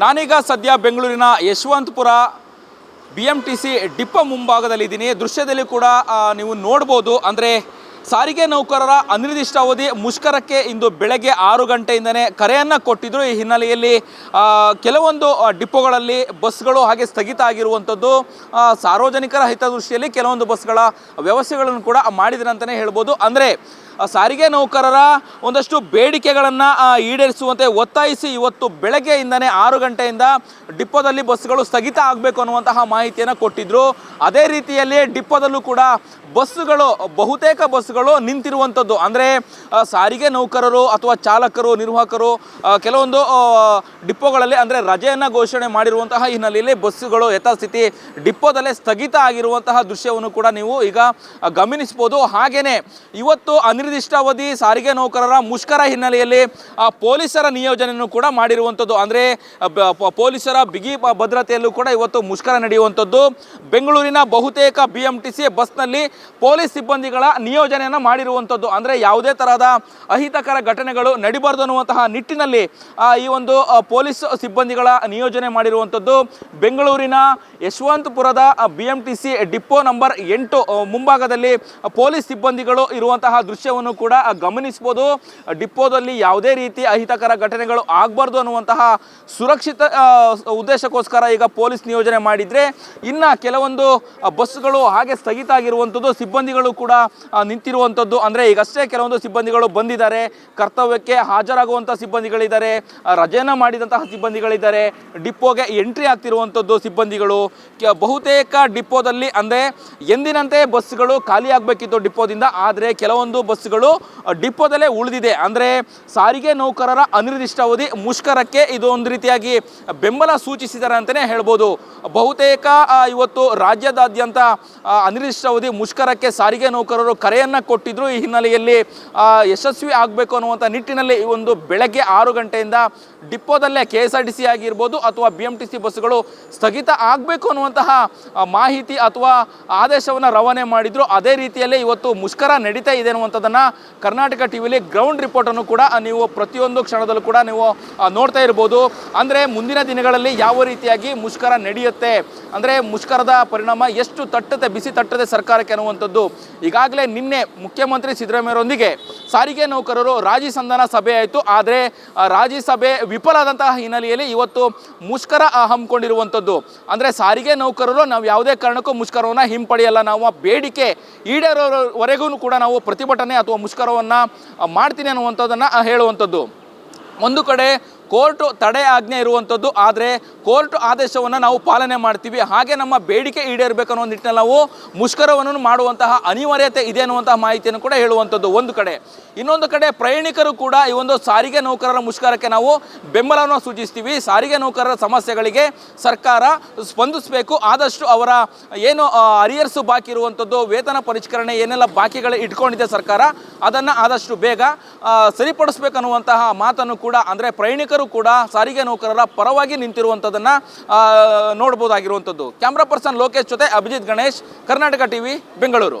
ನಾನೀಗ ಸದ್ಯ ಬೆಂಗಳೂರಿನ Yeshwanthpur B M T C depot ಮುಂಭಾಗದಲ್ಲಿದ್ದೀನಿ. ದೃಶ್ಯದಲ್ಲಿ ಕೂಡ ನೀವು ನೋಡ್ಬೋದು. ಅಂದರೆ ಸಾರಿಗೆ ನೌಕರರ ಅನಿರ್ದಿಷ್ಟಾವಧಿ ಮುಷ್ಕರಕ್ಕೆ ಇಂದು ಬೆಳಗ್ಗೆ ಆರು ಗಂಟೆಯಿಂದನೇ ಕರೆಯನ್ನು ಕೊಟ್ಟಿದ್ರು. ಈ ಹಿನ್ನೆಲೆಯಲ್ಲಿ ಕೆಲವೊಂದು ಡಿಪ್ಪೋಗಳಲ್ಲಿ ಬಸ್ಗಳು ಹಾಗೆ ಸ್ಥಗಿತ ಆಗಿರುವಂಥದ್ದು ಸಾರ್ವಜನಿಕರ ಹಿತದೃಷ್ಟಿಯಲ್ಲಿ ಕೆಲವೊಂದು ಬಸ್ಗಳ ವ್ಯವಸ್ಥೆಗಳನ್ನು ಕೂಡ ಮಾಡಿದ್ರು ಅಂತಲೇ ಹೇಳ್ಬೋದು. ಅಂದರೆ ಸಾರಿಗೆ ನೌಕರರ ಒಂದಷ್ಟು ಬೇಡಿಕೆಗಳನ್ನು ಈಡೇರಿಸುವಂತೆ ಒತ್ತಾಯಿಸಿ ಇವತ್ತು ಬೆಳಗ್ಗೆಯಿಂದನೇ ಆರು ಗಂಟೆಯಿಂದ ಡಿಪ್ಪೋದಲ್ಲಿ ಬಸ್ಗಳು ಸ್ಥಗಿತ ಆಗಬೇಕು ಅನ್ನುವಂತಹ ಮಾಹಿತಿಯನ್ನು ಕೊಟ್ಟಿದ್ರು. ಅದೇ ರೀತಿಯಲ್ಲಿ ಡಿಪ್ಪೋದಲ್ಲೂ ಕೂಡ ಬಸ್ಸುಗಳು, ಬಹುತೇಕ ಬಸ್ಸುಗಳು ನಿಂತಿರುವಂಥದ್ದು ಅಂದರೆ ಸಾರಿಗೆ ನೌಕರರು ಅಥವಾ ಚಾಲಕರು, ನಿರ್ವಾಹಕರು ಕೆಲವೊಂದು ಡಿಪೋಗಳಲ್ಲಿ ಅಂದರೆ ರಜೆಯನ್ನು ಘೋಷಣೆ ಮಾಡಿರುವಂತಹ ಹಿನ್ನೆಲೆಯಲ್ಲಿ ಬಸ್ಸುಗಳು ಯಥಾಸ್ಥಿತಿ ಡಿಪ್ಪೋದಲ್ಲೇ ಸ್ಥಗಿತ ಆಗಿರುವಂತಹ ದೃಶ್ಯವನ್ನು ಕೂಡ ನೀವು ಈಗ ಗಮನಿಸ್ಬೋದು ಹಾಗೆಯೇ ಇವತ್ತು ಅನಿರ್ದಿಷ್ಟಾವಧಿ ಸಾರಿಗೆ ನೌಕರರ ಮುಷ್ಕರ ಹಿನ್ನೆಲೆಯಲ್ಲಿ ಪೊಲೀಸರ ನಿಯೋಜನೆಯನ್ನು ಕೂಡ ಮಾಡಿರುವಂಥದ್ದು ಅಂದರೆ ಪೊಲೀಸರ ಬಿಗಿ ಭದ್ರತೆಯಲ್ಲೂ ಕೂಡ ಇವತ್ತು ಮುಷ್ಕರ ನಡೆಯುವಂಥದ್ದು ಬೆಂಗಳೂರಿನ ಬಹುತೇಕ ಬಿ ಎಂ ಟಿ ಸಿ ಬಸ್ನಲ್ಲಿ ಪೊಲೀಸ್ ಸಿಬ್ಬಂದಿಗಳ ನಿಯೋಜನೆಯನ್ನು ಮಾಡಿರುವಂಥದ್ದು ಅಂದರೆ, ಯಾವುದೇ ತರಹದ ಅಹಿತಕರ ಘಟನೆಗಳು ನಡಿಬಾರ್ದು ಅನ್ನುವಂತಹ ನಿಟ್ಟಿನಲ್ಲಿ ಈ ಒಂದು ಪೊಲೀಸ್ ಸಿಬ್ಬಂದಿಗಳ ನಿಯೋಜನೆ ಮಾಡಿರುವಂಥದ್ದು ಬೆಂಗಳೂರಿನ ಯಶವಂತಪುರದ B M T C depot number ಎಂಟು ಮುಂಭಾಗದಲ್ಲಿ ಪೊಲೀಸ್ ಸಿಬ್ಬಂದಿಗಳು ಇರುವಂತಹ ದೃಶ್ಯವನ್ನು ಕೂಡ ಆ, ಗಮನಿಸ್ಬೋದು. ಡಿಪೋದಲ್ಲಿ ಯಾವುದೇ ರೀತಿ ಅಹಿತಕರ ಘಟನೆಗಳು ಆಗಬಾರ್ದು ಅನ್ನುವಂತಹ ಸುರಕ್ಷಿತ ಉದ್ದೇಶಕ್ಕೋಸ್ಕರ ಈಗ ಪೊಲೀಸ್ ನಿಯೋಜನೆ ಮಾಡಿದರೆ ಇನ್ನು ಕೆಲವೊಂದು ಬಸ್ಗಳು ಹಾಗೆ ಸ್ಥಗಿತ ಆಗಿರುವಂಥದ್ದು ಸಿಬ್ಬಂದಿಗಳು ಕೂಡ ನಿಂತಿರುವಂಥದ್ದು. ಅಂದರೆ ಈಗಷ್ಟೇ ಕೆಲವೊಂದು ಸಿಬ್ಬಂದಿಗಳು ಬಂದಿದ್ದಾರೆ. ಕರ್ತವ್ಯಕ್ಕೆ ಹಾಜರಾಗುವಂಥ ಸಿಬ್ಬಂದಿಗಳಿದ್ದಾರೆ. ರಜೆಯನ್ನು ಮಾಡಿದಂತಹ ಸಿಬ್ಬಂದಿಗಳಿದ್ದಾರೆ. ಡಿಪೋಗೆ ಎಂಟ್ರಿ ಆಗ್ತಿರುವಂಥದ್ದು ಸಿಬ್ಬಂದಿಗಳು. ಬಹುತೇಕ ಡಿಪೋದಲ್ಲಿ ಅಂದರೆ ಎಂದಿನಂತೆ ಬಸ್ಗಳು ಖಾಲಿ ಆಗಬೇಕಿತ್ತು ಡಿಪೋದಿಂದ ಆದರೆ ಕೆಲವೊಂದು ಬಸ್ಗಳು ಆ, ಡಿಪೋದಲ್ಲೇ ಉಳಿದಿದೆ. ಅಂದರೆ ಸಾರಿಗೆ ನೌಕರರ ಅನಿರ್ದಿಷ್ಟಾವಧಿ ಮುಷ್ಕರಕ್ಕೆ ಇದು ಒಂದು ರೀತಿಯಾಗಿ ಬೆಂಬಲ ಸೂಚಿಸಿದ್ದಾರೆ ಅಂತಲೇ ಹೇಳ್ಬೋದು. ಬಹುತೇಕ ಇವತ್ತು ರಾಜ್ಯದಾದ್ಯಂತ ಅನಿರ್ದಿಷ್ಟ ಅನಿರ್ದಿಷ್ಟಾವಧಿ ಮುಷ್ಕರಕ್ಕೆ ಸಾರಿಗೆ ನೌಕರರು ಕರೆಯನ್ನು ಕೊಟ್ಟಿದ್ರು. ಈ ಹಿನ್ನೆಲೆಯಲ್ಲಿ ಯಶಸ್ವಿ ಆಗಬೇಕು ಅನ್ನುವಂಥ ನಿಟ್ಟಿನಲ್ಲಿ ಈ ಒಂದು ಬೆಳಗ್ಗೆ ಆರು ಗಂಟೆಯಿಂದ ಡಿಪೋದಲ್ಲೇ K S R T C ಆಗಿರ್ಬೋದು ಅಥವಾ ಬಿ ಎಂ ಟಿ ಸಿ ಬಸ್ಸುಗಳು ಸ್ಥಗಿತ ಆಗಬೇಕು ಅನ್ನುವಂತಹ ಮಾಹಿತಿ ಅಥವಾ ಆದೇಶವನ್ನು ರವಾನೆ ಮಾಡಿದ್ರು. ಅದೇ ರೀತಿಯಲ್ಲೇ ಇವತ್ತು ಮುಷ್ಕರ ನಡೀತಾ ಇದೆ ಅನ್ನುವಂಥದ್ದನ್ನು ಕರ್ನಾಟಕ ಟಿ ವಿಲಿ ಗ್ರೌಂಡ್ ರಿಪೋರ್ಟನ್ನು ಕೂಡ ನೀವು ಪ್ರತಿಯೊಂದು ಕ್ಷಣದಲ್ಲೂ ಕೂಡ ನೀವು ನೋಡ್ತಾ ಇರ್ಬೋದು. ಅಂದರೆ ಮುಂದಿನ ದಿನಗಳಲ್ಲಿ ಯಾವ ರೀತಿಯಾಗಿ ಮುಷ್ಕರ ನಡೆಯುತ್ತೆ? ಅಂದರೆ ಮುಷ್ಕರದ ಪರಿಣಾಮ ಎಷ್ಟು ತಟ್ಟುತ್ತೆ ಬಿಸಿ ತಟ್ಟದೆ ಸರ್ಕಾರಕ್ಕೆ ಅನ್ನುವಂಥದ್ದು ಈಗಾಗಲೇ ನಿನ್ನೆ ಮುಖ್ಯಮಂತ್ರಿ ಸಿದ್ದರಾಮಯ್ಯರೊಂದಿಗೆ ಸಾರಿಗೆ ನೌಕರರು ರಾಜಿ ಸಂಧಾನ ಸಭೆ ಆಯಿತು. ಆದರೆ ರಾಜಿ ಸಭೆ ವಿಫಲಾದಂತಹ ಹಿನ್ನೆಲೆಯಲ್ಲಿ ಇವತ್ತು ಮುಷ್ಕರ ಹಮ್ಮಿಕೊಂಡಿರುವಂಥದ್ದು. ಅಂದರೆ ಸಾರಿಗೆ ನೌಕರರು ನಾವು ಯಾವುದೇ ಕಾರಣಕ್ಕೂ ಮುಷ್ಕರವನ್ನು ಹಿಂಪಡೆಯಲ್ಲ. ನಾವು ಬೇಡಿಕೆ ಈಡೇರೋವರೆಗೂ ಕೂಡ ನಾವು ಪ್ರತಿಭಟನೆ ಅಥವಾ ಮುಷ್ಕರವನ್ನು ಮಾಡ್ತೀನಿ ಅನ್ನುವಂಥದ್ದನ್ನು ಹೇಳುವಂಥದ್ದು. ಒಂದು ಕಡೆ ಕೋರ್ಟ್ ತಡೆ ಆಜ್ಞೆ ಇರುವಂಥದ್ದು, ಆದರೆ ಕೋರ್ಟ್ ಆದೇಶವನ್ನು ನಾವು ಪಾಲನೆ ಮಾಡ್ತೀವಿ. ಹಾಗೆ ನಮ್ಮ ಬೇಡಿಕೆ ಈಡೇರಬೇಕು ಅನ್ನೋ ನಿಟ್ಟಿನಲ್ಲಿ ನಾವು ಮುಷ್ಕರವನ್ನು ಮಾಡುವಂತಹ ಅನಿವಾರ್ಯತೆ ಇದೆ ಅನ್ನುವಂತಹ ಮಾಹಿತಿಯನ್ನು ಕೂಡ ಹೇಳುವಂಥದ್ದು ಒಂದು ಕಡೆ. ಇನ್ನೊಂದು ಕಡೆ ಪ್ರಯಾಣಿಕರು ಕೂಡ ಈ ಒಂದು ಸಾರಿಗೆ ನೌಕರರ ಮುಷ್ಕರಕ್ಕೆ ನಾವು ಬೆಂಬಲವನ್ನು ಸೂಚಿಸ್ತೀವಿ. ಸಾರಿಗೆ ನೌಕರರ ಸಮಸ್ಯೆಗಳಿಗೆ ಸರ್ಕಾರ ಸ್ಪಂದಿಸಬೇಕು. ಆದಷ್ಟು ಅವರ ಏನು ಅರಿಯರ್ಸು ಬಾಕಿ ಇರುವಂಥದ್ದು, ವೇತನ ಪರಿಷ್ಕರಣೆ ಏನೆಲ್ಲ ಬಾಕಿಗಳು ಇಟ್ಕೊಂಡಿದೆ ಸರ್ಕಾರ ಅದನ್ನು ಆದಷ್ಟು ಬೇಗ ಸರಿಪಡಿಸ್ಬೇಕನ್ನುವಂತಹ ಮಾತನ್ನು ಕೂಡ, ಅಂದರೆ ಪ್ರಯಾಣಿಕರು ಕೂಡ ಸಾರಿಗೆ ನೌಕರರ ಪರವಾಗಿ ನಿಂತಿರುವಂಥದ್ದನ್ನು ನೋಡ್ಬೋದಾಗಿರುವಂಥದ್ದು. ಕ್ಯಾಮ್ರಾ ಪರ್ಸನ್ ಲೋಕೇಶ್ ಜೊತೆ ಅಭಿಜಿತ್ ಗಣೇಶ್, ಕರ್ನಾಟಕ ಟಿವಿ, ಬೆಂಗಳೂರು.